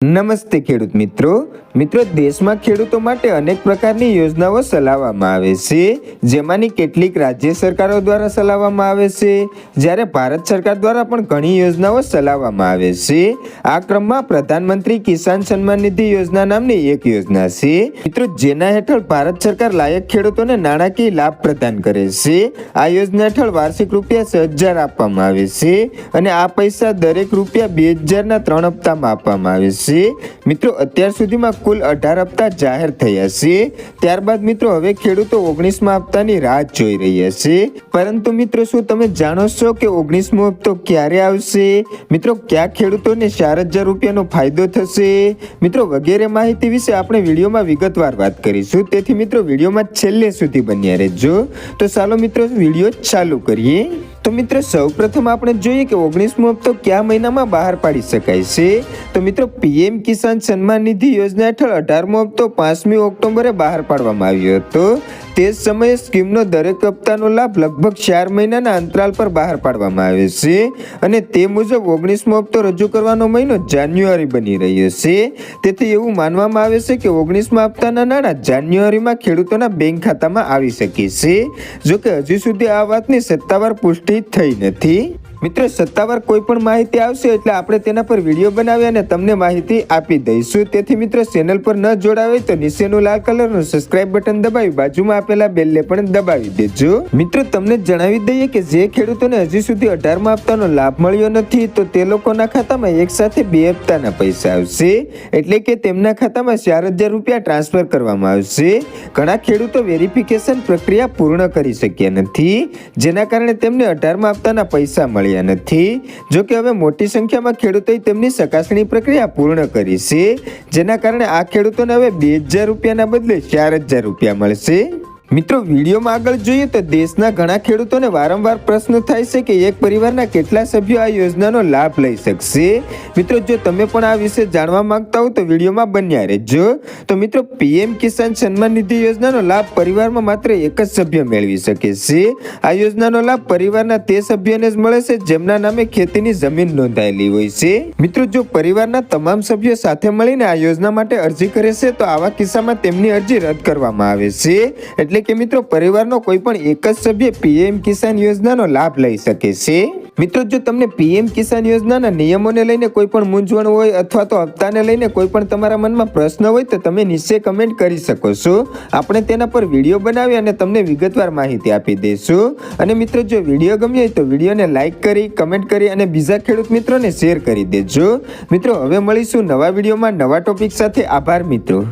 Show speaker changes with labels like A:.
A: નમસ્તે ખેડૂત મિત્રો. મિત્રો, દેશમાં ખેડૂતો માટે અનેક પ્રકારની યોજનાઓ ચલાવવામાં આવે છે, જેમાંની કેટલીક રાજ્ય સરકારો દ્વારા ચલાવવામાં આવે છે, જ્યારે ભારત સરકાર દ્વારા પણ ઘણી યોજનાઓ ચલાવવામાં આવે છે. આ ક્રમમાં પ્રધાનમંત્રી કિસાન સન્માન નિધિ યોજના નામની એક યોજના છે. મિત્રો, જેના હેઠળ ભારત સરકાર લાયક ખેડૂતોને નાણાકીય લાભ પ્રદાન કરે છે. આ યોજના હેઠળ વાર્ષિક રૂપિયા છ હજાર આપવામાં આવે છે અને આ પૈસા દરેક રૂપિયા બે હજારના ત્રણ હપ્તામાં આપવામાં આવે છે. મિત્રો, અત્યાર સુધીમાં કુલ અઢાર હપ્તા જાહેર થયા છે. ત્યારબાદ મિત્રો, હવે ખેડૂતો ઓગણીસમાં હપ્તાની રાહ જોઈ રહ્યા છે. પરંતુ મિત્રો, શું તમે જાણો છો કે ઓગણીસમો હપ્તો ક્યારે આવશે? મિત્રો, કયા ખેડૂતોને ચાર હજાર રૂપિયાનો ફાયદો થશે? મિત્રો, વગેરે માહિતી વિશે આપણે વિડીયોમાં વિગતવાર વાત કરીશું. તેથી મિત્રો, વિડીયોમાં છેલ્લે સુધી બન્યા રહેજો. તો ચાલો મિત્રો, વીડિયો ચાલુ કરીએ. તો મિત્રો, સૌપ્રથમ આપણે જોઈએ કે ઓગણીસમો હપ્તો કયા મહિનામાં બહાર પાડી શકાય છે? તો મિત્રો, પીએમ કિસાન સન્માન નિધિ યોજના હેઠળ અઢારમો હપ્તો પાંચમી ઓક્ટોબરે બહાર પાડવામાં આવ્યો હતો. તે સમયે સ્કીમનો દરેક હપ્તાનો લાભ લગભગ ચાર મહિનાના અંતરાલ પર બહાર પાડવામાં આવે છે અને તે મુજબ ઓગણીસમો હપ્તો રજૂ કરવાનો મહિનો જાન્યુઆરી બની રહ્યો છે. તેથી એવું માનવામાં આવે છે કે ઓગણીસમા હપ્તાના નાણાં જાન્યુઆરીમાં ખેડૂતોના બેંક ખાતામાં આવી શકે છે. જોકે હજી સુધી આ વાતની સત્તાવાર પુષ્ટિ થઈ નથી. મિત્રો, સત્તાવાર કોઈ પણ માહિતી આવશે એટલે આપણે તેના પર વીડિયો બનાવી અને તમને માહિતી આપી દઈશું. તેથી મિત્રો, ચેનલ પર ન જોડાવે તો નીચેનું લાલ કલરનું સબસ્ક્રાઇબ બટન દબાવી, બાજુમાં આપેલા બેલને પણ દબાવી દેજો. મિત્રો, તમને જણાવી દઈએ કે જે ખેડૂતોને હજી સુધી અઢારમાં હપ્તાનો લાભ મળ્યો નથી, તો તે લોકોના ખાતામાં એક સાથે બે હપ્તાના પૈસા આવશે. એટલે કે તેમના ખાતામાં ચાર હજાર રૂપિયા ટ્રાન્સફર કરવામાં આવશે. ઘણા ખેડૂતો વેરિફિકેશન પ્રક્રિયા પૂર્ણ કરી શક્યા નથી, જેના કારણે તેમને અઢારમાં હપ્તાના પૈસા મળ્યા મળ્યા નથી. જોકે હવે મોટી સંખ્યામાં ખેડૂતોએ તેમની ચકાસણી પ્રક્રિયા પૂર્ણ કરી છે. જેના કારણે આ ખેડૂતોને હવે બે હજાર રૂપિયાના બદલે ચાર હજાર રૂપિયા મળશે. મિત્રો, વિડીયોમાં આગળ જોઈએ તો દેશના ઘણા ખેડૂતોને વારંવાર પ્રશ્ન થાય છે કે એક પરિવારના કેટલા સભ્યો આ યોજનાનો લાભ લઈ શકશે? મિત્રો, જો તમે પણ આ વિશે જાણવા માંગતા હો તો વિડીયોમાં બન્યા રહેજો. તો મિત્રો, પીએમ કિસાન સન્માન નિધિ યોજનાનો લાભ પરિવારમાં માત્ર એક જ સભ્ય મેળવી શકે છે. આ યોજનાનો લાભ પરિવારના તે સભ્યને જ મળે છે જેમના નામે ખેતીની જમીન નોંધાયેલી હોય છે. મિત્રો, જો પરિવારના તમામ સભ્યો સાથે મળીને આ યોજના માટે અરજી કરે છે, તો આવા કિસ્સામાં તેમની અરજી રદ કરવામાં આવે છે. એટલે એટલે કે મિત્રો પરિવારનો કોઈ પણ એક જ સભ્ય પીએમ કિસાન યોજનાનો લાભ લઈ શકે છે? મિત્રો, જો તમને પીએમ કિસાન યોજનાના નિયમોને લઈને કોઈ પણ મૂંઝવણ હોય અથવા તો હપ્તાને લઈને કોઈ પણ તમારા મનમાં પ્રશ્ન હોય, તો તમે નીચે કમેન્ટ કરી શકો છો. આપણે તેના પર વીડિયો બનાવી અને તમને વિગતવાર માહિતી આપી દઈશું. અને મિત્રો, જો વીડિયો ગમ્યો હોય તો વિડીયોને લાઇક કરી, કમેન્ટ કરી અને બીજા ખેડૂત મિત્રોને શેર કરી દેજો. મિત્રો, હવે મળીશું નવા વિડીયોમાં નવા ટોપિક સાથે. આભાર, મિત્રો.